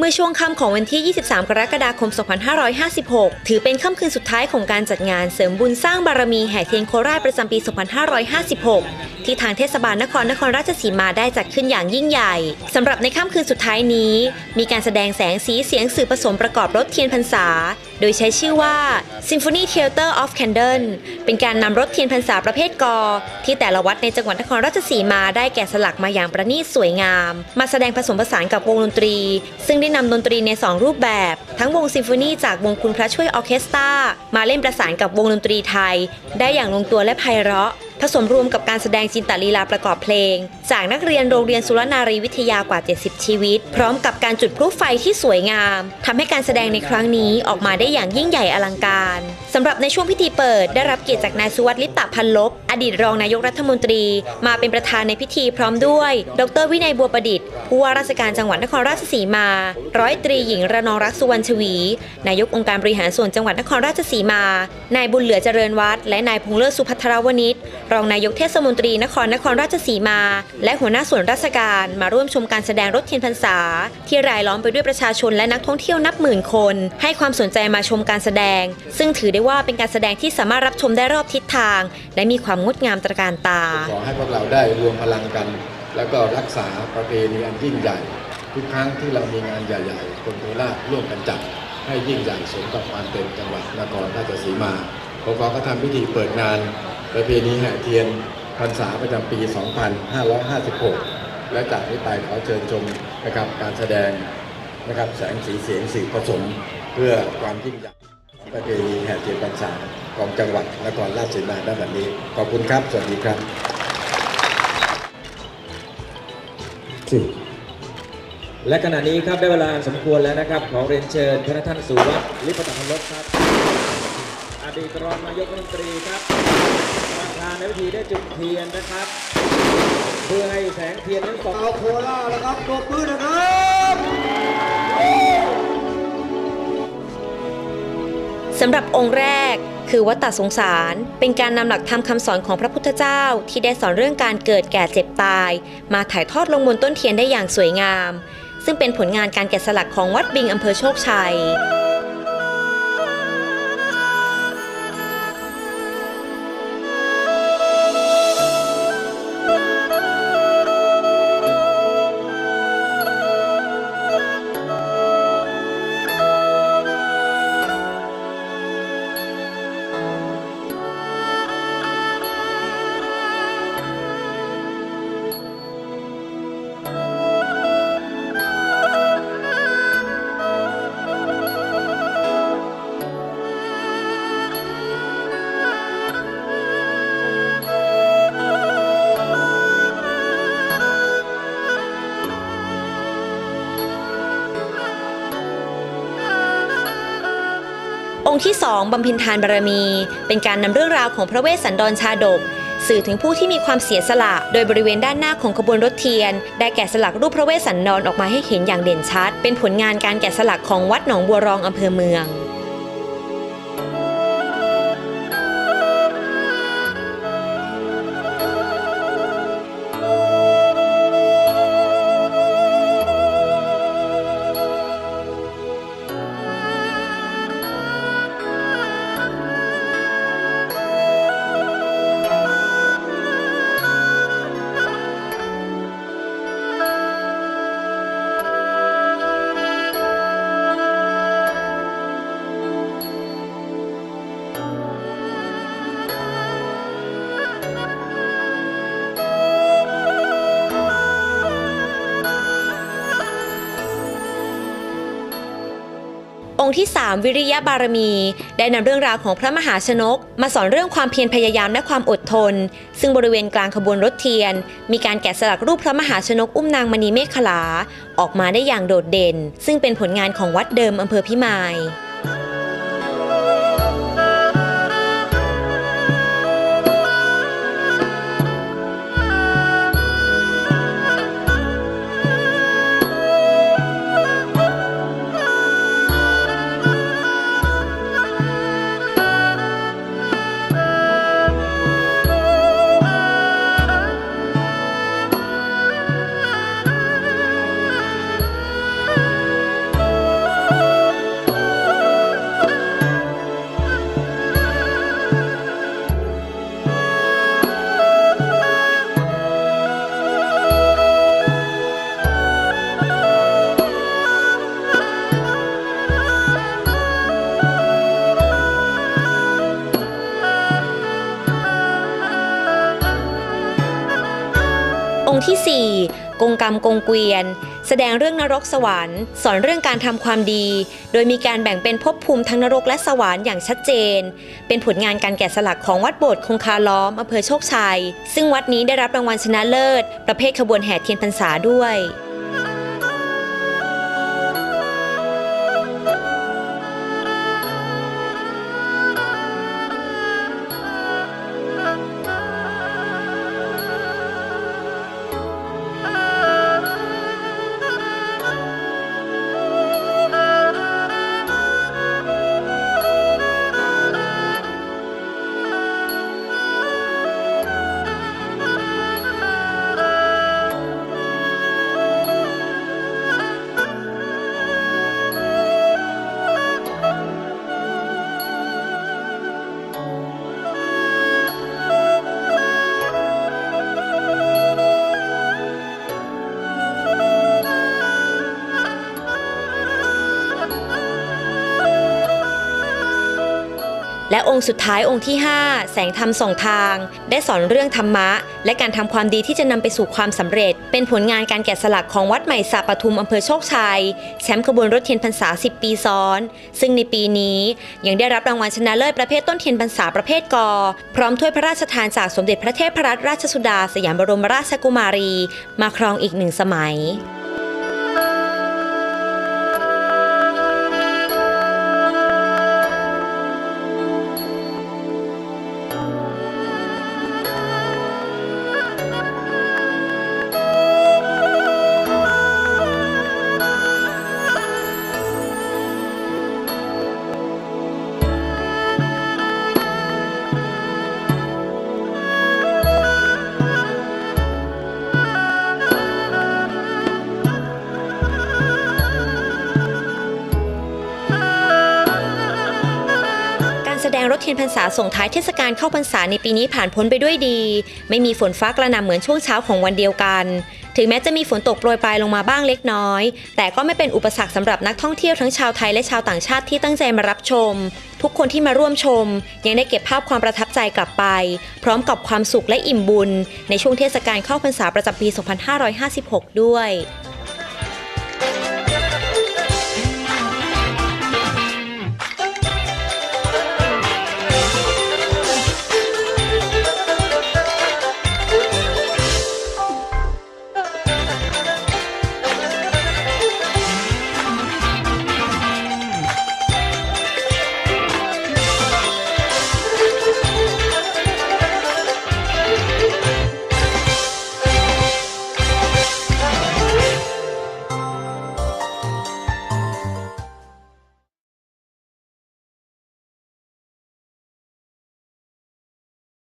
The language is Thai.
เมื่อช่วงค่ำของวันที่ 23 กรกฎาคม 2556 ถือเป็นค่ำคืนสุดท้ายของการจัดงานเสริมบุญสร้างบารมีแห่เทียนโคราชประจำปี 2556 ที่ทางเทศบาลนครนครราชสีมาได้จัดขึ้นอย่างยิ่งใหญ่สำหรับในค่ำคืนสุดท้ายนี้ มีการแสดงแสงสีเสียงสื่อผสมประกอบรถเทียนพรรษา โดยใช้ชื่อว่า Symphony Theater of Candle เป็นการนำรถเทียนพรรษาประเภทกอ ที่แต่ละวัดในจังหวัดนครราชสีมาได้แกะสลักมาอย่างประณีตสวยงาม มาแสดงผสมผสานกับวงดนตรี ซึ่งได้นำดนตรีใน 2 รูปแบบ ทั้งวงซิมโฟนีจากวงคุณพระช่วยออเคสตรามาเล่นประสานกับวงดนตรีไทย ได้อย่างลงตัวและไพเราะ ผสมรวมกับการแสดงจินตลีลาประกอบเพลง จากนักเรียนโรงเรียนสุรนารีวิทยากว่า 70 ชีวิต พร้อมกับการจุดพลุไฟที่สวยงามทำให้การแสดงในครั้งนี้ออกมาได้อย่างยิ่งใหญ่อลังการสำหรับในช่วงพิธีเปิด ได้รับเกียรติจากนายสุวัสดิ์ลิปตะพันลบ อดีตรองนายกรัฐมนตรี มาเป็นประธานในพิธีพร้อมด้วย ดรวินัยบัวประดิษฐ์ผู้ว่าราชการจังหวัดนครราชสีมา ร้อยตรีหญิงระนองรักสุวรรณชวี นายกองค์การบริหารส่วนจังหวัดนครราชสีมา นายบุญเหลือเจริญวัฒน์และนายพงเลิศสุพัทรวณิชรองนายกเทศมนตรีนครนครราชสีมา และหัวหน้าส่วนราชการมาร่วมชมการแสดงรถเทียนพรรษา ที่รายล้อมไปด้วยประชาชนและนักท่องเที่ยวนับหมื่นคน ให้ความสนใจมาชมการแสดง ซึ่งถือได้ว่าเป็นการแสดงที่สามารถรับชมได้รอบทิศทาง และมีความงดงามตระการตา ขอให้พวกเราได้รวมพลังกัน แล้วก็รักษาประเพณีอันยิ่งใหญ่ ทุกครั้งที่เรามีงานใหญ่ๆคนโคราชร่วมกันจัดให้ยิ่งใหญ่สมกับความเป็นจังหวัดนครราชสีมาผมขอก็ทำพิธีเปิดงาน ประเพณีแห่เทียนพรรษาประจำปี 2556 และจากนี้ไปขอเชิญชมนะครับการแสดงนะครับแสงสีเสียงสีผสมเพื่อความยิ่งใหญ่ของประเพณีแห่เทียนพรรษาของจังหวัดนครราชสีมาณบัดนี้ ขอบคุณครับ สวัสดีครับและขณะนี้ครับได้เวลาสมควรแล้วนะครับ ขอเรียนเชิญพระท่านสุวัสดิ์ลิปตพันลบครับ อดีตรองนายกรัฐมนตรีครับประธานในพิธีได้จุดเทียนนะครับ เพื่อให้แสงเทียนนั้นส่องเอาโคราชแล้วครับปรบมือนะครับสำหรับองค์แรกคือวัตตสงสาร เป็นการนำหลักธรรมคำสอนของพระพุทธเจ้า ที่ได้สอนเรื่องการเกิดแก่เจ็บตาย มาถ่ายทอดลงบนต้นเทียนได้อย่างสวยงาม ซึ่งเป็นผลงานการแกะสลักของวัดบิงอำเภอโชคชัย ค์ที่สองบำเพ็ญทานบารมี เป็นการนำเรื่องราวของพระเวสสันดรชาดก สื่อถึงผู้ที่มีความเสียสละ โดยบริเวณด้านหน้าของขบวนรถเทียน ได้แกะสลักรูปพระเวสสันดรออกมาให้เห็นอย่างเด่นชัด เป็นผลงานการแกะสลักของวัดหนองบัวรองอำเภอเมือง องค์ที่ 3 วิริยะบารมี ได้นำเรื่องราวของพระมหาชนก มาสอนเรื่องความเพียรพยายามและความอดทน ซึ่งบริเวณกลางขบวนรถเทียน มีการแกะสลักรูปพระมหาชนกอุ้มนางมณีเมฆขลา ออกมาได้อย่างโดดเด่น ซึ่งเป็นผลงานของวัดเดิมอำเภอพิมาย องค์ที่ 4 กงกรรมกงเกวียน แสดงเรื่องนรกสวรรค์ สอนเรื่องการทำความดี โดยมีการแบ่งเป็นภพภูมิทั้งนรกและสวรรค์อย่างชัดเจน เป็นผลงานการแกะสลักของวัดโบสถ์คงคาล้อมอำเภอโชคชัย ซึ่งวัดนี้ได้รับรางวัลชนะเลิศ ประเภทขบวนแห่เทียนพรรษาด้วย และองค์สุดท้ายองค์ที่ 5 แสงธรรมสองทาง ได้สอนเรื่องธรรมะ และการทำความดีที่จะนำไปสู่ความสำเร็จ เป็นผลงานการแกะสลักของวัดใหม่สาปทุมอำเภอโชคชัย แชมป์ขบวนรถเทียนพรรษา 10 ปีซ้อน ซึ่งในปีนี้ยังได้รับรางวัลชนะเลิศประเภทต้นเทียนพรรษาประเภทกอ พร้อมถ้วยพระราชทานจากสมเด็จพระเทพรัตนราชสุดา สยามบรมราชกุมารี มาครองอีกหนึ่งสมัย ดงรถเทียนพรรษาส่งท้ายเทศกาลเข้าพรรษาในปีนี้ผ่านพ้นไปด้วยดี ไม่มีฝนฟ้ากระหน่ำเหมือนช่วงเช้าของวันเดียวกัน ถึงแม้จะมีฝนตกโปรยปลายลงมาบ้างเล็กน้อย แต่ก็ไม่เป็นอุปสรรคสำหรับนักท่องเที่ยวทั้งชาวไทยและชาวต่างชาติที่ตั้งใจมารับชม ทุกคนที่มาร่วมชม ยังได้เก็บภาพความประทับใจกลับไป พร้อมกับความสุขและอิ่มบุญ ในช่วงเทศกาลเข้าพรรษาประจำปี 2556 ด้วย